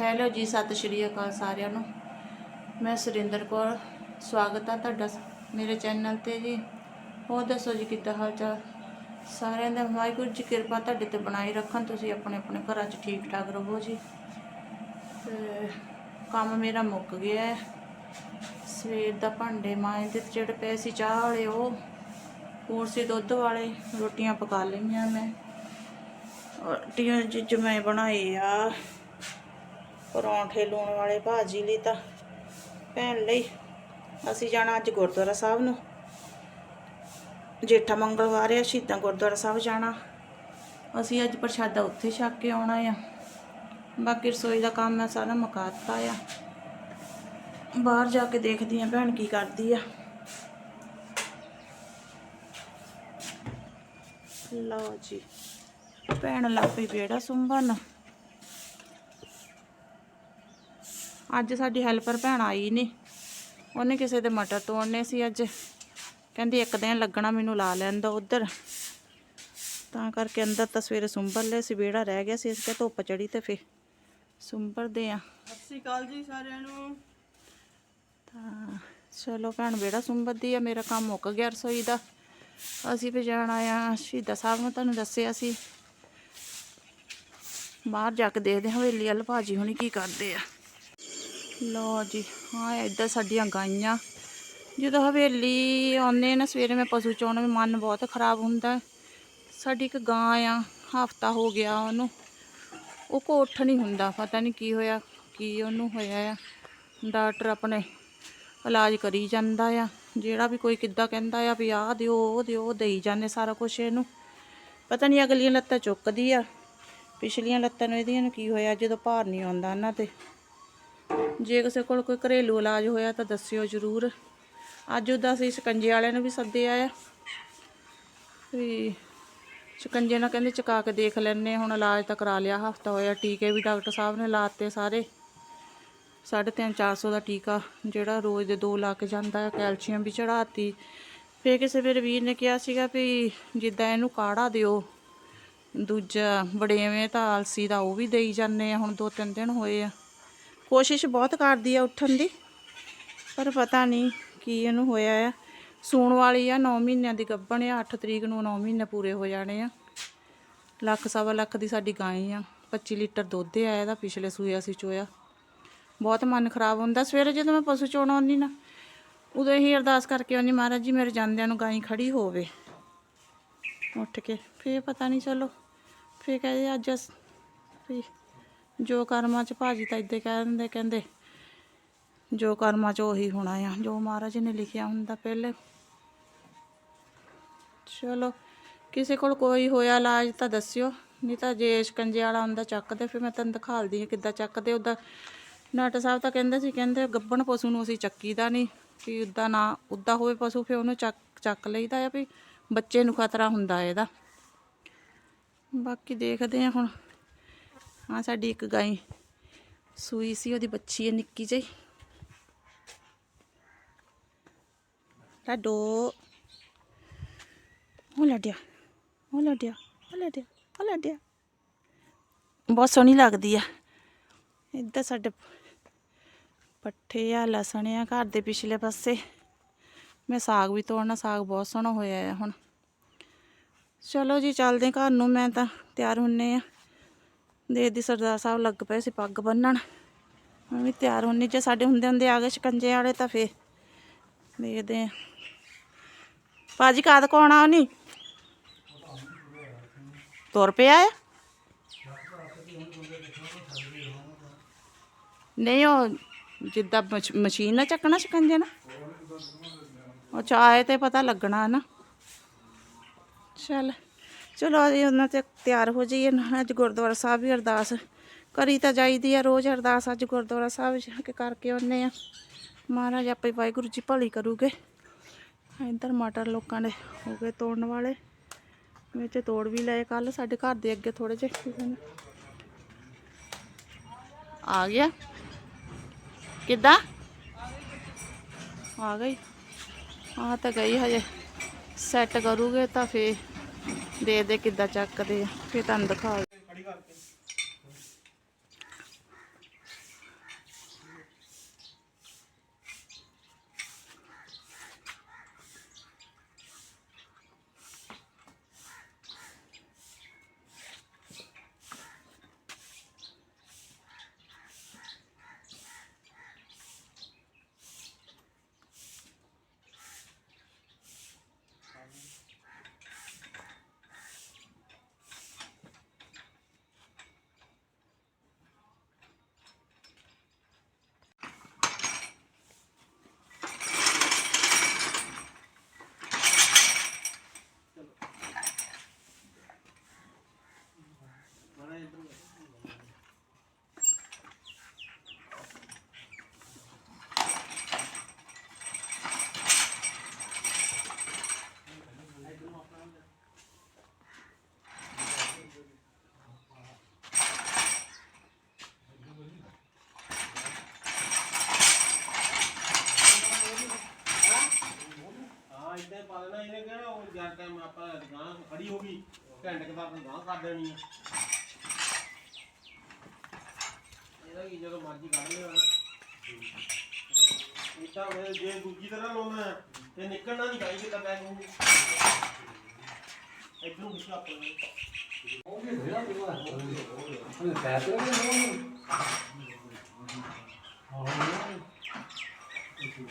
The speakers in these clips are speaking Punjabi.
ਹੈਲੋ ਜੀ, ਸਤਿ ਸ਼੍ਰੀ ਅਕਾਲ ਸਾਰਿਆਂ ਨੂੰ। ਮੈਂ ਸੁਰਿੰਦਰ ਕੌਰ, ਸਵਾਗਤ ਆ ਤੁਹਾਡਾ ਮੇਰੇ ਚੈਨਲ ਤੇ ਜੀ। ਹੋਰ ਦੱਸੋ ਜੀ, ਕਿੱਦਾਂ ਹਾਲ ਚਾਲ ਸਾਰਿਆਂ ਦਾ ਵਾਹਿਗੁਰੂ ਜੀ ਕਿਰਪਾ ਤੁਹਾਡੇ ਤੇ ਬਣਾਈ ਰੱਖਣ, ਤੁਸੀਂ ਆਪਣੇ ਆਪਣੇ ਘਰਾਂ 'ਚ ਠੀਕ ਠਾਕ ਰਹੋ ਜੀ। ਤੇ ਕੰਮ ਮੇਰਾ ਮੁੱਕ ਗਿਆ ਹੈ। ਸਵੇਰ ਦਾ ਭਾਂਡੇ ਮਾਂਜਦੇ ਤੇ ਜਿਹੜੇ ਪਏ ਸੀ ਚਾਹ ਵਾਲੇ, ਉਹ ਹੋਰ ਸੀ ਦੁੱਧ ਵਾਲੇ, ਰੋਟੀਆਂ ਪਕਾ ਲਈਆਂ ਮੈਂ। ਰੋਟੀਆਂ ਜਿ ਮੈਂ ਬਣਾਏ ਆ। ਪਰੌਂਠੇ ਲੂਣ ਵਾਲੇ ਭਾਜੀ ਲਈ ਤਾਂ ਭੈਣ ਲਈ। ਅਸੀਂ ਜਾਣਾ ਅੱਜ ਗੁਰਦੁਆਰਾ ਸਾਹਿਬ ਨੂੰ। ਜੇਠਾ ਮੰਗਲਵਾਰ ਆ, ਸ਼ਹੀਦਾਂ ਗੁਰਦੁਆਰਾ ਸਾਹਿਬ ਜਾਣਾ। ਅਸੀਂ ਅੱਜ ਪ੍ਰਸ਼ਾਦਾ ਉੱਥੇ ਛੱਕ ਕੇ ਆਉਣਾ ਆ। ਬਾਕੀ ਰਸੋਈ ਦਾ ਕੰਮ ਮੈਂ ਸਾਰਾ ਮੁਕਾ ਦਿੱਤਾ ਆ। ਬਾਹਰ ਜਾ ਕੇ ਦੇਖਦੀ ਆ ਭੈਣ ਕੀ ਕਰਦੀ ਆ। ਲਓ ਜੀ, ਭੈਣ ਲੱਗ ਪਈ ਬੇੜਾ ਸੁੰਭਣ ਅੱਜ ਸਾਡੀ ਹੈਲਪਰ ਭੈਣ ਆਈ ਨਹੀਂ ਉਹਨੇ ਕਿਸੇ ਦੇ ਮਟਰ ਤੋੜਨੇ ਸੀ ਅੱਜ। ਕਹਿੰਦੀ ਇੱਕ ਦਿਨ ਲੱਗਣਾ ਮੈਨੂੰ ਲਾ ਲੈਣ ਦੋ ਉਧਰ। ਤਾਂ ਕਰਕੇ ਅੰਦਰ ਤਾਂ ਸਵੇਰੇ ਸੁੰਬਰ ਲਏ ਸੀ ਬੇੜਾ ਰਹਿ ਗਿਆ ਸੀ ਇਸ ਕੇ ਧੁੱਪ ਚੜੀ ਤੇ ਫੇ ਸੁੰਬਰਦੇ ਆ। ਸਤਿ ਸ਼੍ਰੀ ਅਕਾਲ ਜੀ ਸਾਰਿਆਂ ਨੂੰ। ਤਾਂ ਚਲੋ ਭੈਣ ਬੇੜਾ ਸੁੰਬਰਦੀ ਆ ਮੇਰਾ ਕੰਮ ਮੁੱਕ ਗਿਆ ਰਸੋਈ ਦਾ। ਅਸੀਂ ਵੀ ਜਾਣਾ ਆ ਸ਼ਹੀਦਾਂ ਸਾਹਿਬ ਨੂੰ ਤੁਹਾਨੂੰ ਦੱਸਿਆ ਸੀ। ਬਾਹਰ ਜਾ ਕੇ ਦੇਖਦੇ ਹਾਂ ਹਵੇਲੀ ਵਾਲ ਭਾਜੀ ਹੁਣੀ ਕੀ ਕਰਦੇ ਆ। ਲੋ ਜੀ ਹਾਂ ਇੱਧਰ ਸਾਡੀਆਂ ਗਾਈਆਂ। ਜਦੋਂ ਹਵੇਲੀ ਆਉਂਦੇ ਨਾ, ਸਵੇਰੇ ਮੈਂ ਪਸ਼ੂ ਚੋਣ ਵੀ ਮਨ ਬਹੁਤ ਖਰਾਬ ਹੁੰਦਾ। ਸਾਡੀ ਇੱਕ ਗਾਂ ਆ, ਹਫਤਾ ਹੋ ਗਿਆ ਉਹਨੂੰ। ਉਹ ਕੋਠ ਨਹੀਂ ਹੁੰਦਾ, ਪਤਾ ਨਹੀਂ ਕੀ ਹੋਇਆ, ਕੀ ਉਹਨੂੰ ਹੋਇਆ ਆ। ਡਾਕਟਰ ਆਪਣੇ ਇਲਾਜ ਕਰੀ ਜਾਂਦਾ ਆ। ਜਿਹੜਾ ਵੀ ਕੋਈ ਕਿੱਦਾਂ ਕਹਿੰਦਾ ਆ ਵੀ ਆਹ ਦਿਓ, ਉਹ ਦਿਓ ਦੇਈ ਜਾਂਦੇ ਸਾਰਾ ਕੁਝ ਇਹਨੂੰ। ਪਤਾ ਨਹੀਂ ਅਗਲੀਆਂ ਲੱਤਾਂ ਚੁੱਕਦੀ ਆ। ਪਿਛਲੀਆਂ ਲੱਤਾਂ ਨੂੰ ਇਹਦੀਆਂ ਨੂੰ ਕੀ ਹੋਇਆ, ਜਦੋਂ ਭਾਰ ਨਹੀਂ ਆਉਂਦਾ ਇਹਨਾਂ ਤੇ। ਜੇ ਕਿਸੇ ਕੋਲ ਕੋਈ ਘਰੇਲੂ ਇਲਾਜ ਹੋਇਆ ਤਾਂ ਦੱਸਿਓ ਜ਼ਰੂਰ। ਅੱਜ ਉਹਦਾ ਅਸੀਂ ਸ਼ਿਕੰਜੇ ਵਾਲਿਆਂ ਨੂੰ ਵੀ ਸੱਦੇ ਆ। ਵੀ ਸ਼ਿਕੰਜੇ ਨਾਲ ਕਹਿੰਦੇ ਚਕਾ ਕੇ ਦੇਖ ਲੈਣੇ ਹੁਣ ਇਲਾਜ ਤਾਂ ਕਰਾ ਲਿਆ, ਹਫਤਾ ਹੋਇਆ, ਟੀਕੇ ਵੀ ਡਾਕਟਰ ਸਾਹਿਬ ਨੇ ਲਾਤੇ ਸਾਰੇ। ਸਾਢੇ ਤਿੰਨ ਚਾਰ ਸੌ ਦਾ ਟੀਕਾ ਜਿਹੜਾ ਰੋਜ਼ ਦੇ ਦੋ ਲੱਗ ਜਾਂਦਾ ਹੈ, ਕੈਲਸ਼ੀਅਮ ਵੀ ਚੜਾਤੀ ਫੇਰ ਕਿਸੇ ਮੇਰੇ ਵੀਰ ਨੇ ਕਿਹਾ ਸੀਗਾ ਵੀ ਜਿੱਦਾਂ ਇਹਨੂੰ ਕਾੜਾ ਦਿਓ, ਦੂਜਾ ਵੜੇਵੇਂ ਤਾਂ ਆਲਸੀ ਦਾ ਉਹ ਵੀ ਦੇਈ ਜਾਂਦੇ ਆ, ਹੁਣ ਦੋ ਤਿੰਨ ਦਿਨ ਹੋਏ ਆ। ਕੋਸ਼ਿਸ਼ ਬਹੁਤ ਕਰਦੀ ਆ ਉੱਠਣ ਦੀ, ਪਰ ਪਤਾ ਨਹੀਂ ਕੀ ਇਹਨੂੰ ਹੋਇਆ ਆ। ਸੂਣ ਵਾਲੀ ਆ 9 ਮਹੀਨਿਆਂ ਦੀ ਗੱਭਣ ਆ 8 ਤਰੀਕ ਨੂੰ 9 ਮਹੀਨੇ ਪੂਰੇ ਹੋ ਜਾਣੇ ਆ। ਲੱਖ ਸਵਾ ਲੱਖ ਦੀ ਸਾਡੀ ਗਾਂ ਆ। 25 ਲੀਟਰ ਦੁੱਧ ਆ, ਇਹਦਾ ਪਿਛਲੇ ਸੂਏ ਅਸੀਂ ਚੋਇਆ। ਬਹੁਤ ਮਨ ਖਰਾਬ ਹੁੰਦਾ। ਸਵੇਰੇ ਜਦੋਂ ਮੈਂ ਪਸ਼ੂ ਚੋਣ ਆਉਂਦੀ ਨਾ, ਉਦੋਂ ਹੀ ਅਰਦਾਸ ਕਰਕੇ ਆਉਂਦੀ, ਮਹਾਰਾਜ ਜੀ, ਮੇਰੇ ਜਾਂਦਿਆਂ ਨੂੰ ਗਾਂ ਖੜੀ ਹੋਵੇ। ਉੱਠ ਕੇ ਫੇਰ ਪਤਾ ਨਹੀਂ, ਚਲੋ, ਫੇਰ ਕਹਿੰਦੇ ਅੱਜ ਅਸ- ਵੀ ਜੋ ਕਰਮਾਂ ਚ ਭਾਜੀ ਤਾਂ ਇੱਦਾਂ ਕਹਿ ਦਿੰਦੇ, ਕਹਿੰਦੇ ਜੋ ਕਰਮਾਂ ਚ ਉਹੀ ਹੋਣਾ ਆ। ਜੋ ਮਹਾਰਾਜ ਨੇ ਲਿਖਿਆ ਹੁੰਦਾ ਪਹਿਲੇ। ਚਲੋ, ਕਿਸੇ ਕੋਲ ਕੋਈ ਹੋਇਆ ਇਲਾਜ ਤਾਂ ਦੱਸਿਓ, ਨਹੀਂ ਤਾਂ ਜੇ ਸ਼ਿਕੰਜੇ ਵਾਲਾ ਹੁੰਦਾ ਚੱਕਦੇ ਫਿਰ ਮੈਂ ਤੁਹਾਨੂੰ ਦਿਖਾਲਦੀ ਹਾਂ ਕਿੱਦਾਂ ਚੱਕਦੇ ਉਹਦਾ ਨਾਟਾ ਸਾਹਿਬ ਤਾਂ ਕਹਿੰਦੇ ਸੀ, ਕਹਿੰਦੇ ਗੱਬਣ ਪਸ਼ੂ ਨੂੰ ਅਸੀਂ ਚੱਕੀਦਾ ਨਹੀਂ ਕਿ ਉੱਦਾਂ ਨਾ, ਉੱਦਾਂ ਹੋਵੇ ਪਸ਼ੂ, ਫਿਰ ਉਹਨੂੰ ਚੱਕ ਚੱਕ ਲਈਦਾ ਆ ਵੀ ਬੱਚੇ ਨੂੰ ਖਤਰਾ ਹੁੰਦਾ ਇਹਦਾ। ਬਾਕੀ ਦੇਖਦੇ ਆ ਹੁਣ। ਹਾਂ, ਸਾਡੀ ਇੱਕ ਗਾਈ ਸੂਈ ਸੀ, ਉਹਦੀ ਬੱਚੀ ਹੈ ਨਿੱਕੀ ਜਿਹੀ। ਲਾਡੋ। ਉਹ ਲੱਡਿਆ ਉਹ ਲੱਡਿਆ ਉਹ ਲੱਡਿਆ ਉਹ ਲੱਡਿਆ। ਬਹੁਤ ਸੋਹਣੀ ਲੱਗਦੀ ਆ। ਇੱਧਰ ਸਾਡੇ ਪੱਠੇ ਆ, ਲਸਣ ਆ, ਘਰ ਦੇ ਪਿਛਲੇ ਪਾਸੇ। ਮੈਂ ਸਾਗ ਵੀ ਤੋੜਨਾ, ਸਾਗ ਬਹੁਤ ਸੋਹਣਾ ਹੋਇਆ ਆ ਹੁਣ। ਚਲੋ ਜੀ, ਚੱਲਦੇ ਘਰ ਨੂੰ, ਮੈਂ ਤਾਂ ਤਿਆਰ ਹੁੰਨੇ ਆ। ਦੇ ਦੀ ਸਰਦਾਰ ਸਾਹਿਬ ਲੱਗ ਪਏ ਸੀ ਪੱਗ ਬੰਨਣ। ਮੈਂ ਵੀ ਤਿਆਰ ਹੁੰਨੀ ਜੇ, ਸਾਡੇ ਹੁੰਦੇ ਹੁੰਦੇ ਆ ਗਏ ਸ਼ਿਕੰਜੇ ਵਾਲੇ ਤਾਂ ਫੇਰ ਦੇਖਦੇ ਭਾਜੀ ਕਾਦ ਕੌਣ ਆ ਨਹੀਂ ਤੁਰ ਪਿਆ ਆ? ਨਹੀਂ, ਉਹ ਜਿੱਦਾਂ ਮਸ਼- ਮਸ਼ੀਨ ਨਾਲ ਚੱਕਣਾ ਸ਼ਿਕੰਜੇ ਨਾ ਉਹ ਚਾਹੇ ਤੇ ਪਤਾ ਲੱਗਣਾ ਨਾ ਚੱਲ। ਚਲੋ ਅਜੇ ਉਹਨਾਂ ਤੇ ਤਿਆਰ ਹੋ ਜਾਈਏ ਨਾ, ਅੱਜ ਗੁਰਦੁਆਰਾ ਸਾਹਿਬ ਵੀ ਅਰਦਾਸ ਕਰੀ ਤਾਂ ਜਾਈਦੀ ਆ, ਰੋਜ਼ ਅਰਦਾਸ ਅੱਜ ਗੁਰਦੁਆਰਾ ਸਾਹਿਬ ਜਾ ਕੇ ਕਰਕੇ ਆਉਂਦੇ ਆ। ਮਹਾਰਾਜ ਆਪੇ ਵਾਹਿਗੁਰੂ ਜੀ ਭਲੀ ਕਰੂਗੇ। ਇੱਧਰ ਮਟਰ ਲੋਕਾਂ ਦੇ ਹੋ ਗਏ ਤੋੜਨ ਵਾਲੇ। ਵਿੱਚ ਤੋੜ ਵੀ ਲਏ ਕੱਲ ਸਾਡੇ ਘਰ ਦੇ ਅੱਗੇ ਥੋੜੇ ਜਿਹੇ। ਆ ਗਿਆ। ਕਿੱਦਾਂ? ਆ ਗਈ। ਆ ਤਾਂ ਗਈ ਹਜੇ। ਸੈੱਟ ਕਰੂਗੇ ਤਾਂ ਫੇ ਦੇ ਕਿੱਦਾਂ ਚੱਕਦੇ ਆ ਫੇ ਤੁਹਾਨੂੰ ਦਿਖਾ ਘੰਟੇ ਕੁ ਬਾਅਦ ਗਾਂ ਕਰ ਦੇਣੀ ਆ। ਇਹਦਾ ਕੀ ਜਦੋਂ ਮਰਜ਼ੀ ਕੱਢ ਲਿਓ ਇਦਾਂ ਹੋਵੇ ਜੇ ਦੂਜੀ ਤਰ੍ਹਾਂ ਲਾਉਣਾ ਹੈ, ਤੇ ਨਿਕਲਣਾ ਨਹੀਂ ਚਾਹੀਦਾ ਤਾਂ ਬੈਗ ਨੂੰ ਇਧਰੋਂ ਖਿੱਚਾ ਆਪਣੇ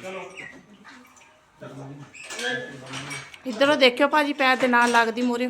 ਚਲੋ। ਇੱਧਰੋਂ ਦੇਖਿਓ ਭਾਜੀ ਪੈਰ ਦੇ ਨਾਲ ਲੱਗਦੀ ਮੋਰੇ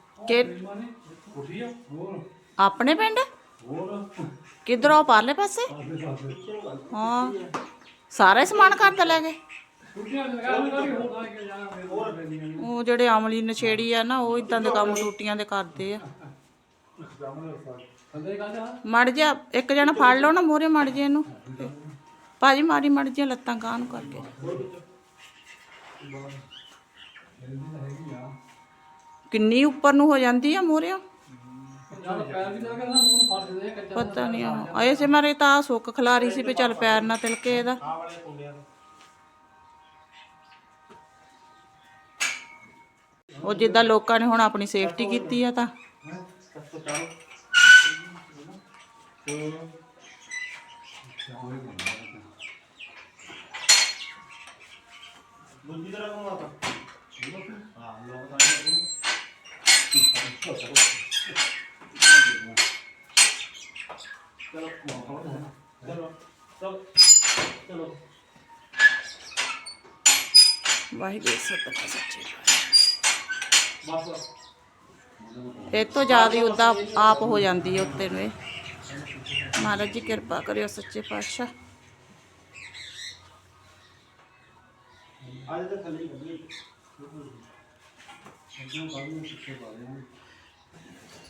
ਕਿ ਆਪਣੇ ਪਿੰਡ? ਕਿੱਧਰੋਂ, ਪਾਰਲੇ ਪਾਸੇ? ਪਿੱਛੇ ਨੂੰ ਗੱਲ ਹਾਂ, ਸਾਰੇ ਸਮਾਨ ਘਰ ਦਾ ਲੈ ਗਏ। ਉਹ ਜਿਹੜੇ ਅਮਲੀ ਨਛੇੜੀ ਆ ਨਾ, ਉਹ ਇਦਾਂ ਦੇ ਕੰਮ ਟੂਟੀਆਂ ਦੇ ਕਰਦੇ ਆ। ਮੜ ਜਾ, ਇੱਕ ਜਣਾ ਫੜ ਲਓ ਨਾ ਮੋਰੇ ਮੜ ਜੇ ਇਹਨੂੰ। ਭਾਜੀ, ਮਾਰੀ ਮੜ ਜੇ ਲੱਤਾਂ ਗਾਂ ਨੂੰ ਕਰਕੇ। ਕਿੰਨੀ ਉੱਪਰ ਨੂੰ ਹੋ ਜਾਂਦੀ ਆ ਮੋਰੇ ਪਤਾ ਨਹੀਂ ਆ। ਐਸੇ ਮਾਰੇ ਤਾਂ ਆਹ ਸੁੱਕ ਖਲਾਰੀ ਸੀ ਵੀ ਚੱਲ ਪੈਰ ਨਾ ਤਿਲਕੇ ਇਹਦਾ। ਉਹ ਜਿੱਦਾਂ ਲੋਕਾਂ ਨੇ ਹੁਣ ਆਪਣੀ ਸੇਫਟੀ ਕੀਤੀ ਆ ਤਾਂ। ਦੂਜੀ ਤਰ੍ਹਾਂ ਘੁਮਾ ਤਾ। ਹਾਂ, ਲੋਕ ਸਾਡੇ ਚਲੋ ਚਲੋ ਚਲੋ ਚਲੋ ਵਾਹਿਗੁਰੂ ਸਤਿ ਸੱਚੇ ਬਸ ਇਹ ਤੋਂ ਜ਼ਿਆਦਾ ਹੀ ਉਦਾਂ ਆਪ ਹੋ ਜਾਂਦੀ ਹੈ ਉੱਤੇ ਨੂੰ ਇਹ ਮਹਾਰਾਜ ਜੀ ਕਿਰਪਾ ਕਰਿਓ ਸੱਚੇ ਪਾਤਸ਼ਾਹ ਅੱਜ ਤਾਂ ਥੱਲੇ ਹੀ ਕੱਢੀ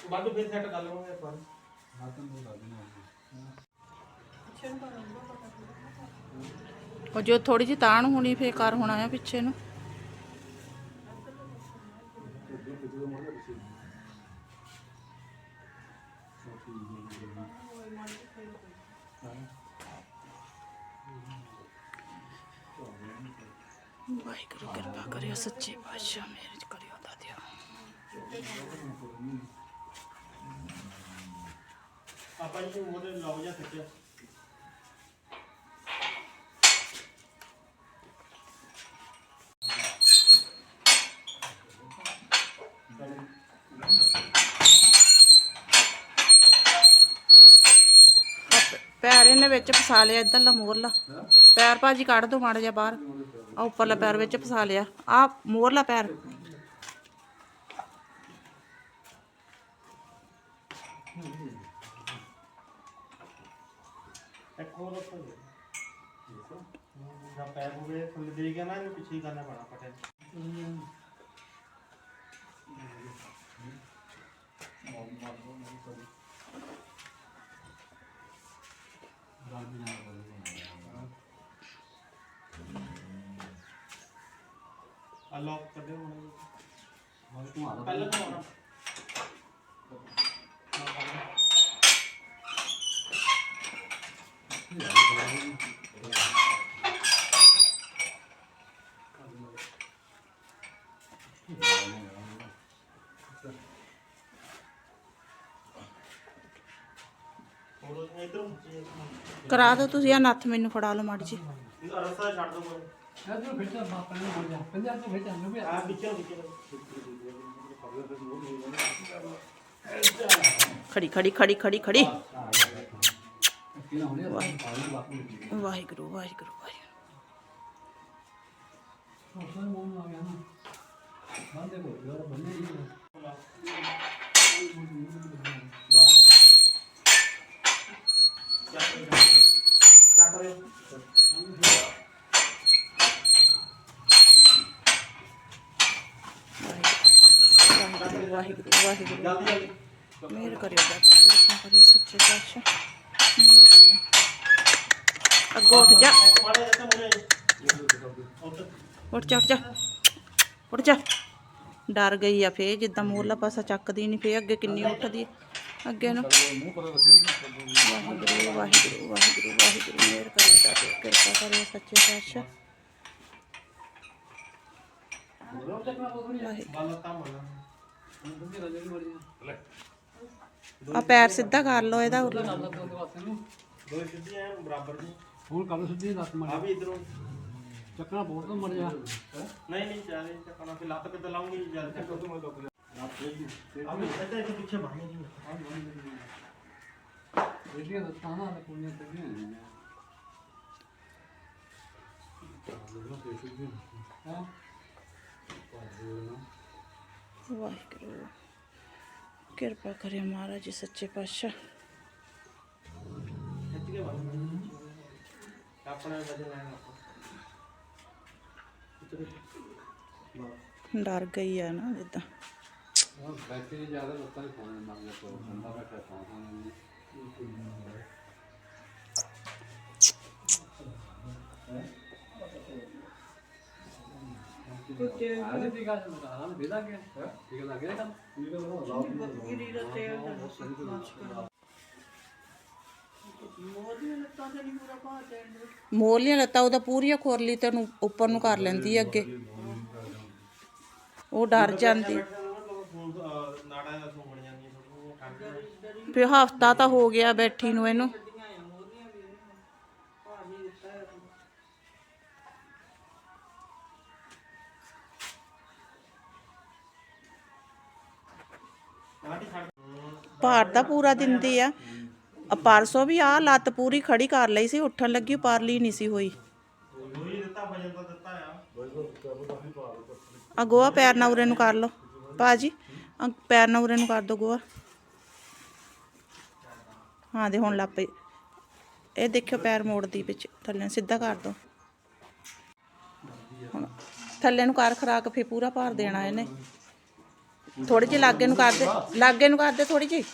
ਕਰਦੇ ਮੜੇ ਵੱਧ ਫਿਰ ਸੈੱਟ ਕਰ ਲਵਾਂਗੇ ਇੱਕ ਵਾਰ ਉਹ ਜੋ ਥੋੜੀ ਜਿਹੀ ਤਾਣ ਹੋਣੀ ਫੇਰ ਕਰ ਹੋਣਾ ਆ ਪਿੱਛੇ ਨੂੰ ਵਾਹਿਗੁਰੂ ਕਿਰਪਾ ਕਰਿਓ ਸੱਚੇ ਪਾਤਸ਼ਾਹ ਮੇਰੇ ਚ ਕਰਿਓ ਦਾਤਿਆ ਆਪਾਂ ਜੀ ਉਹਦੇ ਲਓ ਜਾਂ ਸੱਚਿਆ ਪੈਰ ਇਹਨੇ ਵਿੱਚ ਫਸਾ ਲਿਆ ਇੱਧਰਲਾ ਮੋਰਲਾ ਪੈਰ ਭਾਜੀ ਕੱਢ ਦੋ ਮਾੜਾ ਜਿਹਾ ਬਾਹਰ। ਆ ਉੱਪਰਲਾ ਪੈਰ ਵਿੱਚ ਫਸਾ ਲਿਆ। ਆ ਮੋਰਲਾ ਪੈਰ। ਇੱਕ ਹੋਰ ਰੱਖੋ ਜੀ। ਜਾਂ ਪੈਰ ਹੋਵੇ ਥੱਲੇ ਦੇ ਗਿਆ ਨਾ ਇਹਨੂੰ ਪਿੱਛੇ ਹੀ ਕਰਨਾ ਪੈਣਾ ਪਟੇ ਆ ਲੋਕ ਕੱਢੇ ਹੁਣ। ਪਹਿਲਾਂ ਘੁਮਾਉਣਾ ਹੋਰ ਇਧਰ ਕਰਾ ਦਿਓ ਤੁਸੀਂ ਆ ਨੱਥ ਮੈਨੂੰ ਫੜਾ ਲਓ ਮਾੜੀ ਜੀ ਰਸਤਾ ਛੱਡ ਦੋ ਕੋਲ ਆ ਵਿੱਚੋਂ ਖੜੀ ਖੜੀ ਖੜੀ ਖੜੀ ਖੜੀ। ਵਾਹਿਗੁਰੂ ਵਾਹਿਗੁਰੂ ਵਾਹਿਗੁਰੂ। ਚੱਕ ਰਹੇ ਵਾਹਿਗੁਰੂ ਵਾਹਿਗੁਰੂ ਵਾਹਿਗੁਰੂ। ਜਲਦੀ ਜਲਦੀ। ਮਿਹਰ ਕਰਿਓ ਬਾਬਾ ਕਿਰਪਾ ਕਰਿਓ ਸੱਚੇ ਪਾਤਸ਼ਾਹ। ਮਿਹਰ ਕਰਿਓ। ਅੱਗੋਂ ਉੱਠ ਜਾ। ਇੱਕ ਮਾੜੇ ਜਿਹਾ ਮੁਰੇ ਉੱਠ ਉੱਠ ਜਾ ਉੱਠ ਜਾ। ਉੱਠ ਜਾ। ਡਰ ਗਈ ਆ ਫੇ ਜਿੱਦਾਂ ਮੂਰਲਾ ਪਾਸਾ ਚੱਕਦੀ ਨਹੀਂ ਫੇ ਅੱਗੇ ਕਿੰਨੀ ਉੱਠਦੀ। ਅੱਗੇ ਨੂੰ। ਵਾਹਿਗੁਰੂ ਵਾਹਿਗੁਰੂ ਵਾਹਿਗੁਰੂ ਵਾਹਿਗੁਰੂ ਮਿਹਰ ਕਰਿਓ ਬਾਬਾ ਕਿਰਪਾ ਕਰਿਓ ਸੱਚੇ ਪਾਤਸ਼ਾਹ ਵਾਹਿਗੁਰੂ ਗੱਲ ਤਾਂ ਮੰਨ ਆ ਪੈਰ ਸਿੱਧਾ ਕਰ ਲਓ ਇਹਦਾ ਉਰਲਾ ਦੋ ਸਿੱਧੀ ਐ ਬਰਾਬਰ ਜੀ ਹੁਣ ਕੰਮ ਸਿੱਧੀ ਲੱਤ ਮਾਰ ਆ ਵੀ ਇਧਰੋਂ। ਚੱਕਣਾ ਬੋਰਡ ਤੋਂ ਮਰ ਜਾ ਨਹੀਂ ਨਹੀਂ ਚਾਹੇ ਚੱਕਣਾ। ਫਿਰ ਲੱਤ ਕਿੱਦਾਂ ਲਾਉਂਗੀ? ਜਦ ਤੱਕ। ਉਹ ਮੈਂ ਦੁੱਖ ਆ ਵੀ ਇੱਧਰ ਇੱਥੇ ਪਿੱਛੇ ਬਾਹਰ ਜੀ। ਇਹਦੀਆਂ ਲੱਤਾਂ ਨਾਲ ਪੁੰਨੇ ਤੇ ਨਹੀਂ ਹੈ ਵਾਹਿਗੁਰੂ ਕਿਰਪਾ ਕਰਿਓ ਮਹਾਰਾਜ ਜੀ ਸੱਚੇ ਪਾਤਸ਼ਾਹ ਖਿੱਚ ਕੇ ਬਾਹਰ ਆਪਣਾ ਵਜਨ ਲੱਤਾਂ ਮੋਰਲੀਆਂ ਲੱਤਾਂ ਉਹਦਾ ਪੂਰੀਆਂ ਖੋਰਲੀ ਤੇ ਉਹਨੂੰ ਉੱਪਰ ਨੂੰ ਕਰ ਲੈਂਦੀ ਆ ਅੱਗੇ। ਉਹ ਡਰ ਜਾਂਦੀ। ਨਾੜਾਂ ਦਾ ਠੰਡ ਹਫਤਾ ਤਾਂ ਹੋ ਗਿਆ ਬੈਠੀ ਨੂੰ ਇਹਨੂੰ। ਭਾਰ ਦਾ ਪੂਰਾ ਦਿੰਦੀ ਆ। ਪਰਸੋਂ ਵੀ ਆ ਲੱਤ ਪੂਰੀ ਖੜੀ ਕਰ ਲਈ ਸੀ, ਉੱਠਣ ਲੱਗੀ ਪਾਰਲੀ ਨਹੀਂ ਸੀ ਹੋਈ। ਆ ਆ ਗੋਆ ਪੈਰ ਨਾਲ ਉਰੇ ਨੂੰ ਕਰ ਲਓ। ਭਾਜੀ ਪੈਰ ਨਾਲ ਉਰੇ ਨੂੰ ਕਰ ਦੋ ਗੋਆ। ਹਾਂ ਦੇ ਹੁਣ ਲੱਗ ਪਈ ਇਹ ਦੇਖਿਓ ਪੈਰ ਮੋੜਦੀ ਵਿੱਚ, ਥੱਲੇ ਨੂੰ ਸਿੱਧਾ ਕਰ ਦੋ। ਹੁਣ ਥੱਲੇ ਨੂੰ ਕਰ ਖਰਾਕ ਫੇ ਪੂਰਾ ਭਾਰ ਦੇਣਾ ਇਹਨੇ। ਥੋੜੀ ਜਿਹੀ ਲਾਗੇ ਨੂੰ ਕਰ ਦੇ, ਲਾਗੇ ਨੂੰ ਕਰ ਦੇ ਥੋੜੀ ਜਿਹੀ।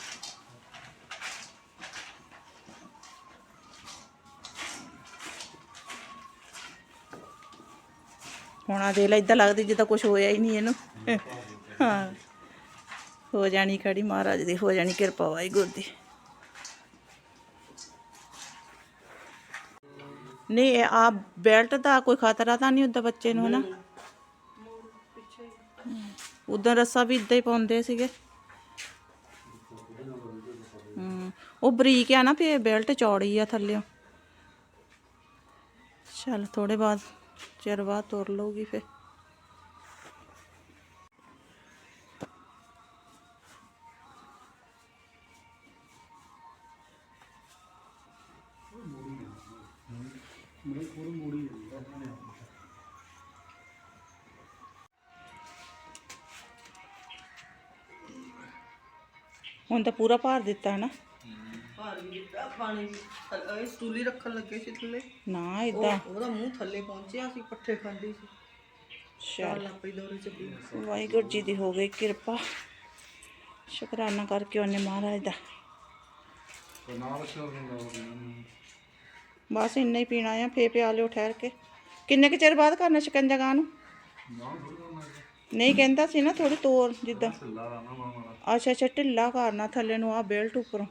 ਹੁਣ ਆ ਦੇ ਲੈ ਇਦਾਂ ਲੱਗਦੀ ਜਿੱਦਾਂ ਕੁਝ ਹੋਇਆ ਹੀ ਨਹੀਂ ਇਹਨੂੰ। ਹਾਂ। ਹੋ ਜਾਣੀ ਖੜੀ ਮਹਾਰਾਜ ਦੀ, ਹੋ ਜਾਣੀ ਕਿਰਪਾ ਵਾਹਿਗੁਰੂ ਦੀ। ਨਹੀਂ ਆ ਬੈਲਟ ਦਾ ਕੋਈ ਖਤਰਾ ਤਾਂ ਨਹੀਂ ਹੁੰਦਾ ਬੱਚੇ ਨੂੰ ਹਨਾ? ਉਦਾਂ ਰੱਸਾ ਵੀ ਇਦਾਂ ਹੀ ਪਾਉਂਦੇ ਸੀਗੇ। ਹਮ, ਉਹ ਬਰੀਕ ਆ ਨਾ ਫੇ ਬੈਲਟ ਚੌੜੀ ਆ ਥੱਲਿਓ। ਚੱਲ ਥੋੜੇ ਬਾਅਦ ਚਿਰ ਬਾਅਦ ਤੁਰ ਲਊਗੀ ਫੇ ਹੁਣ ਤਾਂ ਪੂਰਾ ਭਾਰ ਦਿੱਤਾ ਹੈ ਨਾ। ਭਾਰ ਵੀ ਦਿੱਤਾ ਪਾਣੀ ਵੀ ਥੱਲੇ- ਇਹ ਸਟੂਲੀ ਰੱਖਣ ਲੱਗੇ ਸੀ ਥੱਲੇ। ਨਾ ਇਦਾਂ ਉਹਦਾ ਮੂੰਹ ਥੱਲੇ ਪਹੁੰਚਿਆ ਸੀ ਪੱਠੇ ਖਾਂਦੀ ਸੀ। ਚੱਲ ਪਈ ਦੌਰੇ ਚੱਲੀ ਵਾਹਿਗੁਰੂ ਜੀ ਦੀ ਹੋ ਗਈ ਕਿਰਪਾ। ਸ਼ੁਕਰਾਨਾ ਕਰਕੇ ਉਹਨੇ ਮਹਾਰਾਜ ਦਾ। ਬਸ ਇੰਨਾ ਹੀ ਪੀਣਾ ਆ ਫੇ ਪਿਆ ਲਿਓ ਠਹਿਰ ਕੇ। ਕਿੰਨੇ ਕੁ ਚਿਰ ਬਾਅਦ ਕਰਨਾ ਸ਼ਿਕੰਜਾ ਗਾਂ ਨੂੰ? ਨਹੀਂ ਕਹਿੰਦਾ ਸੀ ਨਾ ਥੋੜੀ ਤੋਰ ਜਿੱਦਾਂ। ਅੱਛਾ ਅੱਛਾ ਢਿੱਲਾ ਕਰਨਾ ਥੱਲੇ ਨੂੰ ਆ ਬੈਲਟ ਉੱਪਰੋਂ।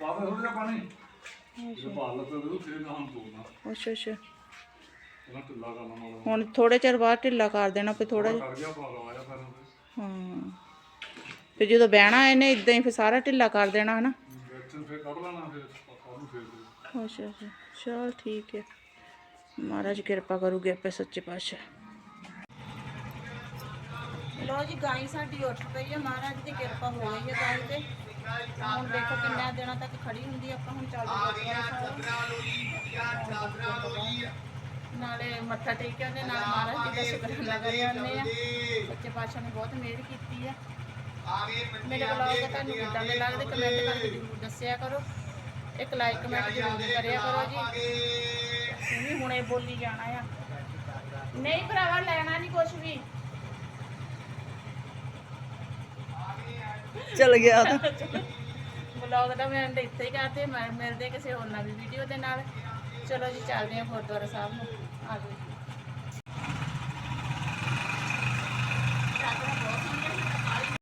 ਪਾਵੇ ਪਾਣੀ। ਅੱਛਾ ਅੱਛਾ। ਹੁਣ ਥੋੜੇ ਚਿਰ ਬਾਅਦ ਢਿੱਲਾ ਕਰ ਦੇਣਾ ਫਿਰ ਥੋੜਾ ਜਿਹਾ। ਹਾਂ। ਫਿਰ ਜਦੋਂ ਬਹਿਣਾ ਇਹਨੇ ਇਦਾਂ ਹੀ ਫਿਰ ਸਾਰਾ ਢਿੱਲਾ ਕਰ ਦੇਣਾ ਹਨਾ? ਅੱਛਾ ਅੱਛਾ। ਚਲ ਠੀਕ ਹੈ। ਮਹਾਰਾਜ ਕਿਰਪਾ ਕਰੂਗੇ ਆਪੇ ਸੱਚੇ ਪਾਤਸ਼ਾਹ। ਲੋ ਜੀ ਗਾਈ ਸਾਡੀ ਉੱਠ ਪਈ ਹੈ ਮਹਾਰਾਜ ਦੀ ਕਿਰਪਾ ਹੋ ਗਈ ਹੈ ਗਾਈ ਤੇ। ਹੁਣ ਦੇਖੋ ਕਿੰਨੇ ਦਿਨਾਂ ਤੱਕ ਖੜੀ ਹੁੰਦੀ ਹੈ। ਆਪਾਂ ਹੁਣ ਚੱਲਦੇ ਹਾਂ ਨਾਲੇ ਮੱਥਾ ਟੇਕ ਕੇ ਉਹਦੇ ਨਾਲ ਮਹਾਰਾਜ ਜੀ ਦਾ ਸ਼ੁਕਰਾਨਾ ਕਰ ਆਉਂਦੇ ਆ ਸੱਚੇ ਪਾਤਸ਼ਾਹ ਨੇ ਬਹੁਤ ਮਿਹਰ ਕੀਤੀ ਆ। ਮੇਰੇ ਬਲੌਗ ਤੁਹਾਨੂੰ ਕਿੱਦਾਂ ਦੇ ਲੱਗਦੇ ਕਮੈਂਟ ਕਰਕੇ ਜ਼ਰੂਰ ਦੱਸਿਆ ਕਰੋ। ਇੱਕ ਲਾਈਕ ਕਮੈਂਟ ਜ਼ਰੂਰ ਕਰਿਆ ਕਰੋ ਜੀ। ਹੁਣੇ ਬੋਲੀ ਜਾਣਾ ਆ। ਨਹੀਂ ਭਰਾਵਾ ਲੈਣਾ ਨਹੀਂ ਕੁਝ ਵੀ। ਚਲ ਗਿਆ ਬਲੌਗ ਦਾ ਮੈਂ end ਇੱਥੇ ਹੀ ਕਰਦੇ ਮੈਂ ਮਿਲਦੇ ਕਿਸੇ ਹੋਰ ਨਵੀਂ ਵੀਡੀਓ ਦੇ ਨਾਲ। ਚਲੋ ਜੀ, ਚੱਲਦੇ ਹਾਂ ਗੁਰਦੁਆਰਾ ਸਾਹਿਬ ਨੂੰ। ਆ ਜਾਓ।